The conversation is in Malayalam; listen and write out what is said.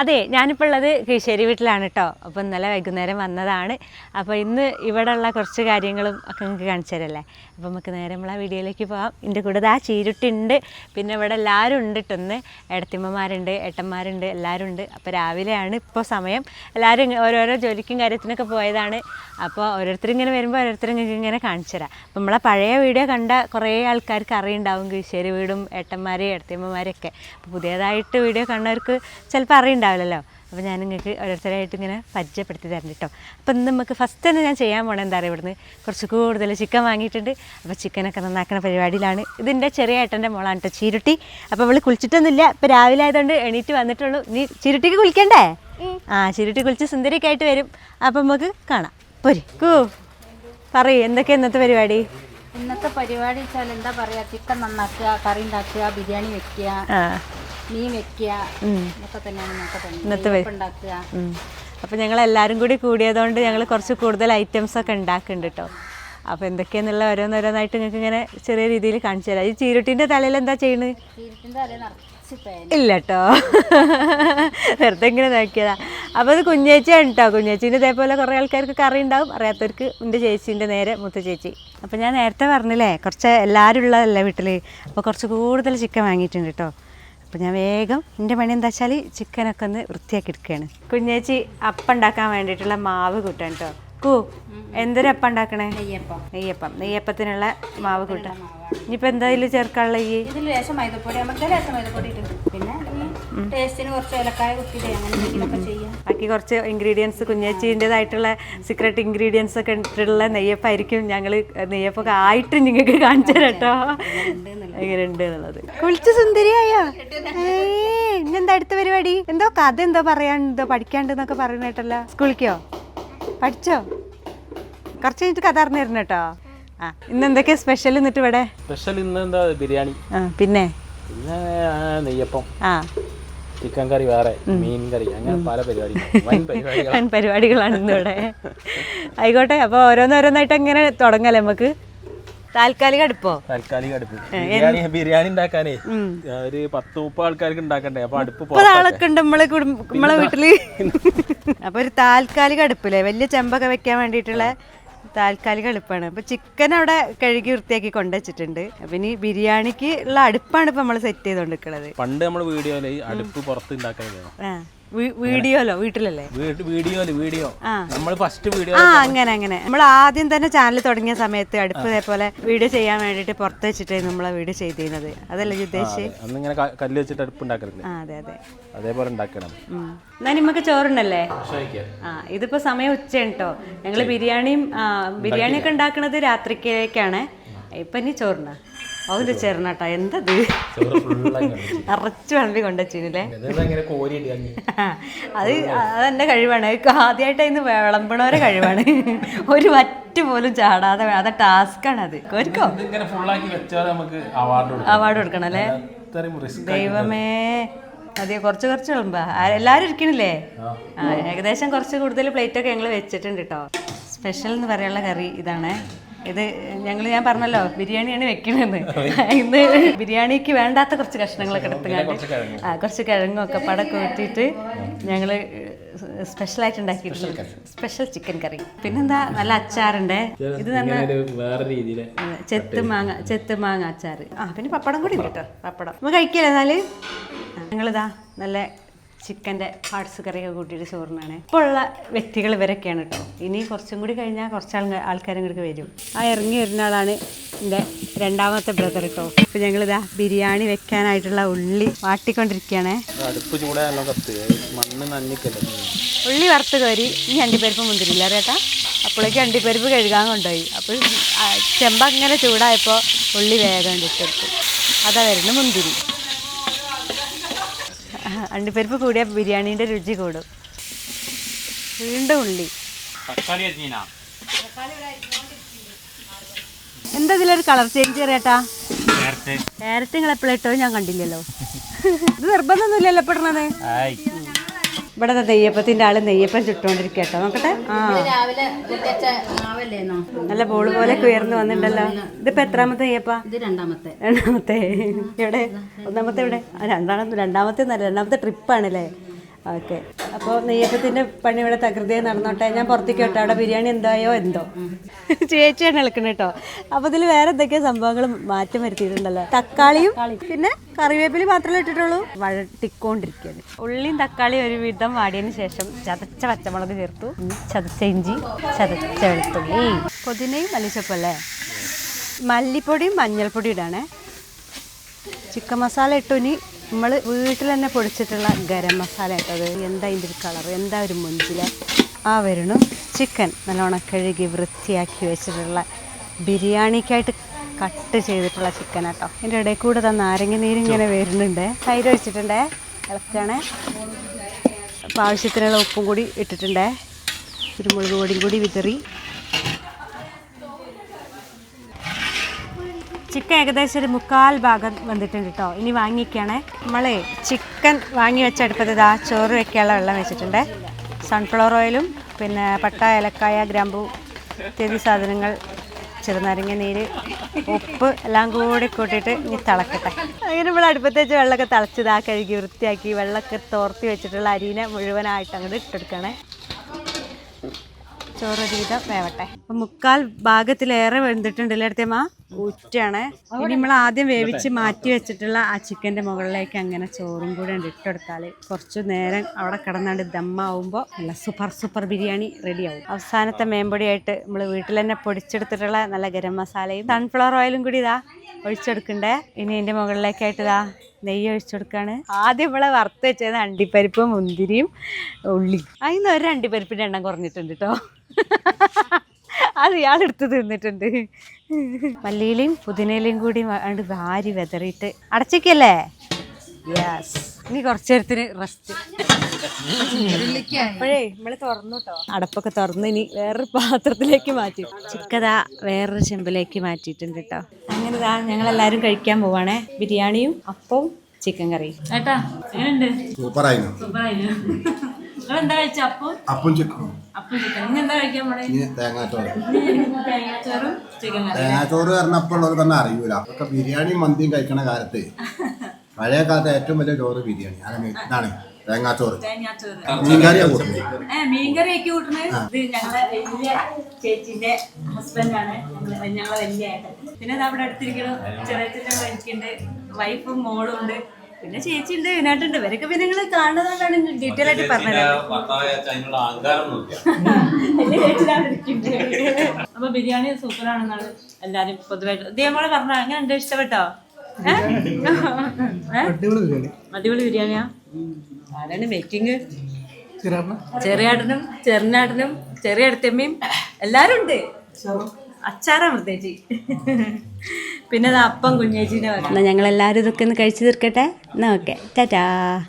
അതെ ഞാനിപ്പോൾ ഉള്ളത് കീശ്ശേരി വീട്ടിലാണ് കേട്ടോ അപ്പോൾ ഇന്നലെ വൈകുന്നേരം വന്നതാണ്. അപ്പോൾ ഇന്ന് ഇവിടെ ഉള്ള കുറച്ച് കാര്യങ്ങളും ഒക്കെ നിങ്ങൾക്ക് കാണിച്ചു തരല്ലേ? അപ്പോൾ നമുക്ക് നേരെ നമ്മളെ വീഡിയോയിലേക്ക് പോകാം എന്റെ കൂടെ ആ ചീരുട്ടുണ്ട്. പിന്നെ ഇവിടെ എല്ലാവരും ഉണ്ട് ഇട്ടൊന്ന് എടത്തിമ്മമാരുണ്ട് ഏട്ടന്മാരുണ്ട് എല്ലാവരും ഉണ്ട്. അപ്പോൾ രാവിലെയാണ് ഇപ്പോൾ സമയം. എല്ലാവരും ഓരോരോ ജോലിക്കും കാര്യത്തിനൊക്കെ പോയതാണ്. അപ്പോൾ ഓരോരുത്തർ ഇങ്ങനെ വരുമ്പോൾ ഓരോരുത്തർ നിങ്ങൾക്ക് ഇങ്ങനെ കാണിച്ചു തരാം. അപ്പോൾ നമ്മളെ പഴയ വീഡിയോ കണ്ട കുറേ ആൾക്കാർക്ക് അറിയുണ്ടാവും കീശ്ശേരി വീടും ഏട്ടന്മാരെയും ഇടത്തിമ്മമാരെയൊക്കെ അപ്പോൾ പുതിയതായിട്ട് വീഡിയോ കണ്ടവർക്ക് ചിലപ്പോൾ അറിയുണ്ടാവില്ലല്ലോ അപ്പോൾ ഞാൻ നിങ്ങൾക്ക് ഓരോരുത്തരായിട്ട് ഇങ്ങനെ പരിചയപ്പെടുത്തി തരണം കേട്ടോ അപ്പോൾ ഇന്ന് നമുക്ക് ഫസ്റ്റ് തന്നെ ഞാൻ ചെയ്യാൻ പോണത് എന്താ പറയുക ഇവിടുന്ന്? കുറച്ച് കൂടുതൽ ചിക്കൻ വാങ്ങിയിട്ടുണ്ട്. അപ്പോൾ ചിക്കനൊക്കെ നന്നാക്കുന്ന പരിപാടിയിലാണ്. ഇതിന്റെ ചെറിയ ഏട്ടന്റെ മോളാണ് കേട്ടോ ചീരുട്ടി. അപ്പോൾ അവൾ കുളിച്ചിട്ടൊന്നുമില്ല. ഇപ്പോൾ രാവിലെ ആയതുകൊണ്ട് എണീറ്റ് വന്നിട്ടുള്ളൂ. നീ ചീരുട്ടിക്ക് കുളിക്കണ്ടേ? ആ ചീരുട്ടി കുളിച്ച് സുന്ദരിയൊക്കെ ആയിട്ട് വരും. അപ്പോൾ നമുക്ക് കാണാം. പോരി കൂ. പറയൂ എന്തൊക്കെയാണ് ഇന്നത്തെ പരിപാടി? ഇന്നത്തെ പരിപാടി വെച്ചാൽ എന്താ പറയാ? ചിക്കൻ നന്നാക്കുക കറി ഉണ്ടാക്കുക ബിരിയാണി വെക്കുക. മീൻ വെക്കുക ഉം. ഇതൊക്കെ തന്നെയാണ് ഇന്നത്തെ പണി. ഇന്നത്തെ ഉണ്ടാക്കുക. അപ്പോൾ ഞങ്ങൾ എല്ലാവരും കൂടി കൂടിയതുകൊണ്ട് ഞങ്ങൾ കുറച്ച് കൂടുതൽ ഐറ്റംസ് ഒക്കെ ഉണ്ടാക്കുന്നുണ്ട് കേട്ടോ അപ്പോൾ എന്തൊക്കെയാന്നുള്ള ഓരോന്നോരോന്നായിട്ട് നിങ്ങൾക്ക് ഇങ്ങനെ ചെറിയ രീതിയിൽ കാണിച്ചു തരാം. ഈ ചീരുട്ടിന്റെ തലയിൽ എന്താ പേന. ഇല്ല കേട്ടോ വെറുതെ ഇങ്ങനെ നോക്കിയതാ. അപ്പോൾ അത് കുഞ്ഞേച്ചിയാണ് കേട്ടോ കുഞ്ഞേച്ചീന്റെ ഇതേപോലെ കുറേ ആൾക്കാർക്ക് കറി ഉണ്ടാവും. അറിയാത്തവർക്ക് എന്റെ ചേച്ചീന്റെ നേരെ മുത്ത ചേച്ചി. അപ്പോൾ ഞാൻ നേരത്തെ പറഞ്ഞില്ലേ കുറച്ച് എല്ലാരും ഉള്ളതല്ലേ വീട്ടിൽ അപ്പോൾ കുറച്ച് കൂടുതൽ ചിക്കൻ വാങ്ങിയിട്ടുണ്ട് കേട്ടോ അപ്പോൾ ഞാൻ വേഗം എന്റെ പണി എന്താ വെച്ചാൽ ചിക്കനൊക്കെ ഒന്ന് വൃത്തിയാക്കി എടുക്കുകയാണ്. കുഞ്ഞേച്ചി അപ്പം ഉണ്ടാക്കാൻ വേണ്ടിയിട്ടുള്ള മാവ് കൂട്ടാൻ കേട്ടോ കൂ എന്തൊരു അപ്പം ഉണ്ടാക്കണേ? നെയ്യപ്പം. നെയ്യപ്പം. നെയ്യപ്പത്തിനുള്ള മാവ് കൂട്ടാം. ഇനിയിപ്പോൾ എന്താ ഇതിൽ ചേർക്കാനുള്ള ഈ? ലേശം മൈദപ്പൊടി നമുക്ക് ലേശം മൈദപ്പൊടി പിന്നെ ടേസ്റ്റിന് കുറച്ച് ഏലക്കായ കുത്തിയിട്ട് അങ്ങനെ ചെയ്യാം. ബാക്കി കുറച്ച് ഇൻഗ്രീഡിയൻസ് കുഞ്ഞേച്ചീന്റെതായിട്ടുള്ള സീക്രട്ട് ഇൻഗ്രീഡിയൻസ് ഒക്കെ ഇട്ടിട്ടുള്ള നെയ്യപ്പായിരിക്കും ഞങ്ങൾ നെയ്യപ്പൊക്കെ ആയിട്ട് നിങ്ങൾക്ക് കാണിച്ചു തരാം കേട്ടോ എങ്ങനെ ഉണ്ട് എന്നുള്ളത്. കുളിച്ച് സുന്ദരിയായോ? ഇന്നെന്താ അടുത്ത പരിപാടി? എന്തോ കഥ എന്തോ പറയാനുണ്ടോ പഠിക്കാണ്ടെന്നൊക്കെ പറയുന്ന കേട്ടല്ലോ സ്കൂളിക്കോ? പഠിച്ചോ? കുറച്ച് കഴിഞ്ഞിട്ട് കഥ അറിഞ്ഞു തരണം കേട്ടോ. ആ ഇന്ന് എന്തൊക്കെയാ സ്പെഷ്യൽ എന്നിട്ട് ഇവിടെ? സ്പെഷ്യൽ ഇന്ന് എന്താ ബിരിയാണി. ആ പിന്നെ? പിന്നെ നെയ്യപ്പം. ആ. ചിക്കൻ കറി വേറെ മീൻ കറി അങ്ങനെ പല പരിപാടികൾ പരിപാടികളാണ്. ഇന്നിവിടെ. ആയിക്കോട്ടെ അപ്പോൾ ഓരോന്നോരോന്നായിട്ട് അങ്ങനെ തുടങ്ങല്ലേ നമുക്ക്? താൽക്കാലിക അടുപ്പോ? താൽക്കാലിക അടുപ്പ്. ബിരിയാണി ബിരിയാണി ഉണ്ടാക്കാനേ. ഒരു പത്ത് മുപ്പത് ആൾക്കാർക്ക് ഉണ്ടാക്കണ്ടേ? അപ്പൊ അടുപ്പ് ആളൊക്കെ ഉണ്ട് നമ്മളെ കുടുംബം നമ്മളെ വീട്ടിൽ. അപ്പൊ ഒരു താൽക്കാലിക അടുപ്പില്ലേ? വലിയ ചെമ്പൊക്കെ വെക്കാൻ വേണ്ടിയിട്ടുള്ള താൽക്കാലിക അടുപ്പാണ്. അപ്പൊ ചിക്കൻ അവിടെ കഴുകി വൃത്തിയാക്കി കൊണ്ടുവച്ചിട്ടുണ്ട്. അപ്പൊ ഇനി ബിരിയാണിക്ക് ഉള്ള അടുപ്പാണ് ഇപ്പൊ നമ്മൾ സെറ്റ് ചെയ്തോണ്ടിരിക്കണത്. പണ്ട് നമ്മൾ വീഡിയോയിൽ അടുപ്പ് പുറത്ത് ഉണ്ടാക്കാൻ വീഡിയോലോ? വീട്ടിലല്ലേ? വീഡിയോയിൽ വീഡിയോ. നമ്മൾ ഫസ്റ്റ് വീഡിയോ ആ അങ്ങനെ അങ്ങനെ. നമ്മൾ ആദ്യം തന്നെ ചാനൽ തുടങ്ങിയ സമയത്ത് അടുപ്പ് ഇതേപോലെ വീഡിയോ ചെയ്യാൻ വേണ്ടിട്ട് പുറത്ത് വെച്ചിട്ട് നമ്മളെ വീഡിയോ ചെയ്തിരുന്നത്. അതല്ലേ ഉദ്ദേശിച്ചത് കല്ല് വെച്ചിട്ട് അടുപ്പ് അതെ അതെ. അതേപോലെ ഉണ്ടാക്കണം. എന്നാ ചോറുണ്ടല്ലേ? ആ ഇതിപ്പോ സമയം ഉച്ചയാണ് കേട്ടോ ഞങ്ങൾ ബിരിയാണിയും ബിരിയാണിയൊക്കെ ഉണ്ടാക്കുന്നത് രാത്രിക്കേക്കാണ്. ഇപ്പൊ ഇനി ചോറിന അതിന്റെ ചേർന്നാട്ടാ എന്തത്? നിറച്ച് വിളമ്പി കൊണ്ടുവച്ചില്ലേ അത് അതെന്റെ കഴിവാണ്. ആദ്യമായിട്ട് അതിന് വിളമ്പണവരെ കഴിവാണ്. ഒരു വറ്റ് പോലും ചാടാതെ അത് ആണ് അത്. അവാർഡ് കൊടുക്കും അവാർഡ് കൊടുക്കണം. അല്ലേ? ദൈവമേ. അതെ കുറച്ച് കുറച്ച് വിളമ്പാ. എല്ലാരും ഇരിക്കണില്ലേ? ഏകദേശം കുറച്ച് കൂടുതൽ പ്ലേറ്റ് ഒക്കെ ഞങ്ങൾ വെച്ചിട്ടുണ്ട് കേട്ടോ സ്പെഷ്യൽ എന്ന് പറയാനുള്ള കറി ഇതാണ്. ഇത് ഞങ്ങൾ ഞാൻ പറഞ്ഞല്ലോ ബിരിയാണിയാണ് വെക്കണത്. ഇന്ന് ബിരിയാണിക്ക് വേണ്ടാത്ത കുറച്ച് കഷ്ണങ്ങളൊക്കെ എടുത്തുകൊണ്ട് ആ കുറച്ച് കിഴങ്ങൊക്കെ പട കൂട്ടിയിട്ട് ഞങ്ങൾ സ്പെഷ്യലായിട്ട് ഉണ്ടാക്കിയിട്ടുണ്ട് സ്പെഷ്യൽ ചിക്കൻ കറി. പിന്നെന്താ? നല്ല അച്ചാറുണ്ടേ. ഇത് തന്നെ ചെത്ത് മാങ്ങ ചെത്ത് മാങ്ങ അച്ചാർ ആ പിന്നെ പപ്പടം കൂടി ഉണ്ട് കേട്ടോ. പപ്പടം. നമുക്ക് കഴിക്കില്ല എന്നാൽ? ഞങ്ങളിതാ നല്ല ചിക്കന്റെ പാർട്സ് കറിയൊക്കെ കൂട്ടിയിട്ട് ചോറിനാണ്. ഇപ്പോൾ ഉള്ള വ്യക്തികൾ ഇവരൊക്കെയാണ് കേട്ടോ. ഇനി കുറച്ചും കൂടി കഴിഞ്ഞാൽ കുറച്ച് ആൾ ആൾക്കാരും കൂടി വരും. ആ ഇറങ്ങി വരുന്ന ആളാണ് എന്റെ രണ്ടാമത്തെ ബ്രദർ കേട്ടോ അപ്പോൾ ഞങ്ങളിതാ ബിരിയാണി വെക്കാനായിട്ടുള്ള ഉള്ളി വാട്ടിക്കൊണ്ടിരിക്കുകയാണ് ഉള്ളി വറുത്ത് കോരി ഈ അണ്ടിപ്പരിപ്പ് മുന്തിരില്ല കേട്ടാ അപ്പോഴേക്ക് അണ്ടിപ്പരിപ്പ് കഴുകാൻ കൊണ്ടുപോയി. അപ്പോൾ ചെമ്പ അങ്ങനെ ചൂടായപ്പോൾ ഉള്ളി വേഗം ഇട്ടെടുത്തു അതാ വരുന്നു മുന്തിരി. അണ്ടിപ്പരിപ്പ് കൂടിയ ബിരിയാണിന്റെ രുചി കൂടും. വീണ്ടും ഉള്ളി. എന്താ ഇതിലൊരു കളർ ചേഞ്ച് അറിയാട്ടാ കാരറ്റ് ക്യാരറ്റ് നിങ്ങൾ ഇട്ടോ ഞാൻ കണ്ടില്ലല്ലോ. ഇത് നിർബന്ധമൊന്നുമില്ലല്ലോ പെടണത് ഇവിടെ നെയ്യപ്പത്തിന്റെ നെയ്യപ്പത്തിന്റെ ആൾ നെയ്യപ്പം ചുട്ടുകൊണ്ടിരിക്കുക കേട്ടോ നോക്കട്ടെ. ആ. നല്ല ബോൾ പോലെ ഉയർന്നു വന്നിട്ടുണ്ടല്ലോ. ഇതിപ്പോ എത്രാമത്തെ നെയ്യപ്പാ? രണ്ടാമത്തെ. രണ്ടാമത്തെ. എവിടെ? ഒന്നാമത്തെ എവിടെ? രണ്ടാമത്തെ രണ്ടാമത്തെ നല്ല രണ്ടാമത്തെ ട്രിപ്പാണല്ലേ ഓക്കെ അപ്പോൾ നെയ്യപ്പത്തിന്റെ പണി ഇവിടെ തകൃതിയായി നടന്നോട്ടെ? ഞാൻ പുറത്തേക്ക് കേട്ടോ അവിടെ ബിരിയാണി എന്തായോ എന്തോ. ചേച്ചിയാണ് ഇളക്കുന്നത് കേട്ടോ അപ്പോൾ ഇതിൽ വേറെ എന്തൊക്കെയോ സംഭവങ്ങൾ മാറ്റം വരുത്തിയിട്ടുണ്ടല്ലോ. തക്കാളിയും പിന്നെ കറിവേപ്പില മാത്രമേ ഇട്ടിട്ടുള്ളൂ? വഴട്ടിക്കൊണ്ടിരിക്കുകയാണ് ഉള്ളിയും തക്കാളിയും ഒരു വിധം വാടിയതിനു ശേഷം ചതച്ച പച്ചമുളക് ചേർത്തു. ചതച്ച ഇഞ്ചി ചതച്ച വെളുത്തുള്ളി. പുതിനയും മല്ലിച്ചപ്പല്ലേ മല്ലിപ്പൊടിയും മഞ്ഞൾപ്പൊടിയും ഇടാണേ. ചിക്കൻ മസാല ഇട്ടു ഇനി നമ്മൾ വീട്ടിൽ തന്നെ പൊടിച്ചിട്ടുള്ള ഗരം മസാല ഇട്ടത് എന്താ ഇതിന്റെ ഒരു കളർ എന്താ ഒരു മുഞ്ചിൽ ആ വരണു ചിക്കൻ നല്ലോണം കഴുകി വൃത്തിയാക്കി വെച്ചിട്ടുള്ള ബിരിയാണിക്കായിട്ട് കട്ട് ചെയ്തിട്ടുള്ള ചിക്കൻ കേട്ടോ. ഇതിന്റെ ഇടയിൽ കൂടെ തന്നെ നാരങ്ങ നീരിങ്ങനെ വരുന്നുണ്ട്. തൈര് ഒഴിച്ചിട്ടുണ്ടേ? ഇളക്കാണേ. അപ്പോൾ ആവശ്യത്തിനുള്ള ഉപ്പും കൂടി ഇട്ടിട്ടുണ്ട്. കുരുമുളക് പൊടിയും കൂടി വിതറി. ചിക്കൻ ഏകദേശം ഒരു മുക്കാൽ ഭാഗം വന്നിട്ടുണ്ട് കേട്ടോ ഇനി വാങ്ങിക്കണേ. നമ്മളെ ചിക്കൻ വാങ്ങി വെച്ച അടുപ്പത്ത് ഇതാ ചോറ് വെക്കാനുള്ള വെള്ളം വെച്ചിട്ടുണ്ട്. സൺഫ്ലവർ ഓയിലും പിന്നെ പട്ട ഏലക്കായ ഗ്രാമ്പു ഇത്യാദി സാധനങ്ങൾ ചെറുനാരങ്ങ നീര് ഉപ്പ് എല്ലാം കൂടി കൂട്ടിയിട്ട് ഇനി തിളക്കട്ടെ. അങ്ങനെ നമ്മൾ അടുപ്പത്ത് വെച്ച് വെള്ളമൊക്കെ തിളച്ചതാ കഴുകി വൃത്തിയാക്കി വെള്ളമൊക്കെ തോർത്തി വെച്ചിട്ടുള്ള അരിനെ മുഴുവനായിട്ട് അങ്ങോട്ട് ഇട്ടെടുക്കണേ ചോറ് വീതം വേവട്ടെ. മുക്കാൽ ഭാഗത്തിലേറെ വെന്തിട്ടുണ്ടല്ലേ അടുത്തമ്മ ഊറ്റാണ് ഇനി നമ്മൾ ആദ്യം വേവിച്ച് മാറ്റി വെച്ചിട്ടുള്ള ആ ചിക്കന്റെ മുകളിലേക്ക് അങ്ങനെ ചോറും കൂടെ ഇട്ടെടുത്താൽ കുറച്ചു നേരം അവിടെ കിടന്നാണ്ട് ദമ്മാവുമ്പോൾ നല്ല സൂപ്പർ സൂപ്പർ ബിരിയാണി റെഡിയാവും അവസാനത്തെ മേമ്പൊടിയായിട്ട് നമ്മൾ വീട്ടിൽ തന്നെ പൊടിച്ചെടുത്തിട്ടുള്ള നല്ല ഗരം മസാലയും സൺഫ്ലവർ ഓയിലും കൂടി ഇതാ ഒഴിച്ചെടുക്കണ്ടേ. ഇനി ഇതിന്റെ മുകളിലേക്കായിട്ട് ഇതാ നെയ്യ് ഒഴിച്ചെടുക്കാണ്. ആദ്യം ഇവിടെ വറുത്ത് വെച്ചത് അണ്ടിപ്പരിപ്പും മുന്തിരിയും ഉള്ളി. അതിന് ഒരു അണ്ടിപ്പരിപ്പിന്റെ എണ്ണം കുറഞ്ഞിട്ടുണ്ട് കേട്ടോ അത് ഇയാൾ എടുത്ത് തിന്നിട്ടുണ്ട്. മല്ലിയിലയും പുതിനയിലയും കൂടി അങ്ങോട്ട് വാരി വെതറിയിട്ട് അടച്ചേക്കല്ലേ യെസ് ഇനി കുറച്ചു നേരത്തിന് റെസ്റ്റ് അപ്പോഴേ നമ്മൾ തുറന്നു കേട്ടോ അടപ്പൊക്കെ തുറന്ന് ഇനി വേറൊരു പാത്രത്തിലേക്ക് മാറ്റി. ചിക്കത വേറൊരു ചെമ്പിലേക്ക് മാറ്റിയിട്ടുണ്ട് കേട്ടോ അങ്ങനെ താ ഞങ്ങൾ എല്ലാരും കഴിക്കാൻ പോവാണേ. ബിരിയാണിയും അപ്പവും ചിക്കൻ കറിയും. കേട്ടോ സൂപ്പറായിരുന്നു സൂപ്പറായിരുന്നു എന്താ കഴിച്ച അപ്പം? അപ്പം ചിക്കനും. അപ്പം ചിക്കൻ ഇനി എന്താ കഴിക്കാൻ പോണേ? ഇനി തേങ്ങാച്ചോറ്. തേങ്ങാച്ചോറും ചിക്കൻ തേങ്ങാച്ചോറ് പറഞ്ഞപ്പോൾ ഉള്ളവർ തന്നെ അറിയൂല. അപ്പൊക്കെ ബിരിയാണിയും മന്തിയും കഴിക്കണ കാലത്ത് പഴയ കാലത്ത് ഏറ്റവും വലിയ ചോറ് ബിരിയാണി. അങ്ങനെ ഇതാണ്. തേങ്ങാച്ചോറ്. മീൻകറിയാ കൂട്ടുന്നത്. ഇത് ഞങ്ങളെ വലിയ ചേച്ചിന്റെ ഹസ്ബൻഡാണ് ഞങ്ങളെ വലിയ ഏട്ടൻ. പിന്നെ അവിടെ അടുത്തിരിക്കണം. ചെറിയ ചെറിയ വൈഫും മോളും ഉണ്ട്. പിന്നെ ചേച്ചി ഉണ്ട് ഇതിനായിട്ടുണ്ട് ഇവരൊക്കെ പിന്നെ നിങ്ങൾ കാണുന്നതുകൊണ്ടാണ് ഡീറ്റെയിൽ ആയിട്ട് പറഞ്ഞത്. അപ്പൊ ബിരിയാണി സൂപ്പർ ആണെന്നാണ് എല്ലാരും പൊതുവായിട്ട്. ഇതേപോലെ പറഞ്ഞ അങ്ങനെ ഉണ്ട്? ഇഷ്ടപ്പെട്ടോ? അടിപൊളി ബിരിയാണിയാ? ആരാണ് മേക്കിങ് ചെറിയാട്ടനും ചെറുനാട്ടനും ചെറിയ അടുത്തമ്മയും എല്ലാരും ഉണ്ട്. അച്ചാറാ പ്രത്യേകിച്ച് പിന്നെ അപ്പം കുഞ്ഞേച്ചിന്റെ വക എന്നാൽ ഞങ്ങളെല്ലാവരും ഇതൊക്കെ ഒന്ന് കഴിച്ചു തീർക്കട്ടെ? എന്നാ ഓക്കെ. ടാറ്റാ.